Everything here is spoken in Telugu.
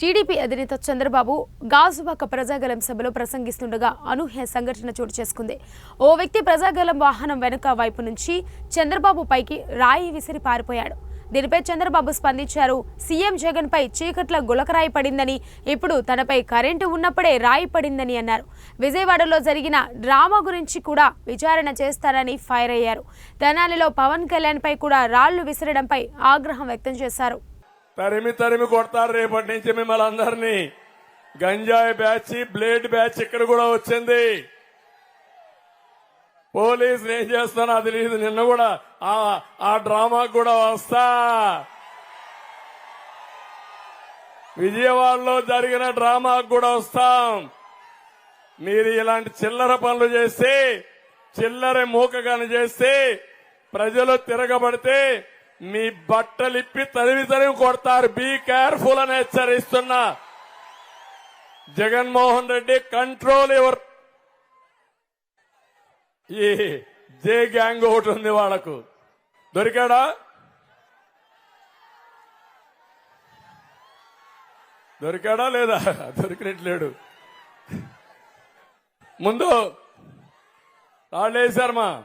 టీడీపీ అధినేత చంద్రబాబు గాజువాక ప్రజాగలం సభలో ప్రసంగిస్తుండగా అనూహ్య సంఘటన చోటు చేసుకుంది. ఓ వ్యక్తి ప్రజాగలం వాహనం వెనుక వైపు నుంచి చంద్రబాబు పైకి రాయి విసిరి పారిపోయాడు. దీనిపై చంద్రబాబు స్పందించారు సీఎం జగన్పై చీకట్ల గులకరాయి పడిందని ఇప్పుడు తనపై కరెంటు ఉన్నప్పుడే రాయి పడిందని అన్నారు. విజయవాడలో జరిగిన డ్రామా గురించి కూడా విచారణ చేస్తారని ఫైర్ అయ్యారు. తెనాలిలో పవన్ కళ్యాణ్పై కూడా రాళ్ళు విసరడంపై ఆగ్రహం వ్యక్తం చేశారు. తరిమి తరిమి కొడతారు రేపటి నుంచి మిమ్మల్ని అందరినీ. గంజాయి బ్యాచ్ బ్లేడ్ బ్యాచ్ ఇక్కడ కూడా వచ్చింది. పోలీసులు ఏం చేస్తానో అది లేదు నిన్న కూడా ఆ ఆ డ్రామాకు కూడా వస్తా. విజయవాడలో జరిగిన డ్రామాకు కూడా వస్తాం. మీరు ఇలాంటి చిల్లర పనులు చేస్తే చిల్లర మూకగాని చేస్తే ప్రజలు తిరగబడితే మీ బట్టలిప్పి తరిమి తరివి కొడతారు. బీ కేర్ఫుల్ అని హెచ్చరిస్తున్నా. Jaganmohan Reddy control ever? ఈ జే గ్యాంగ్ ఒకటి ఉంది వాళ్ళకు. దొరికాడా? దొరికాడా లేదా? దొరికినట్లేడు. ముందు రాళ్ళు వేశారు మా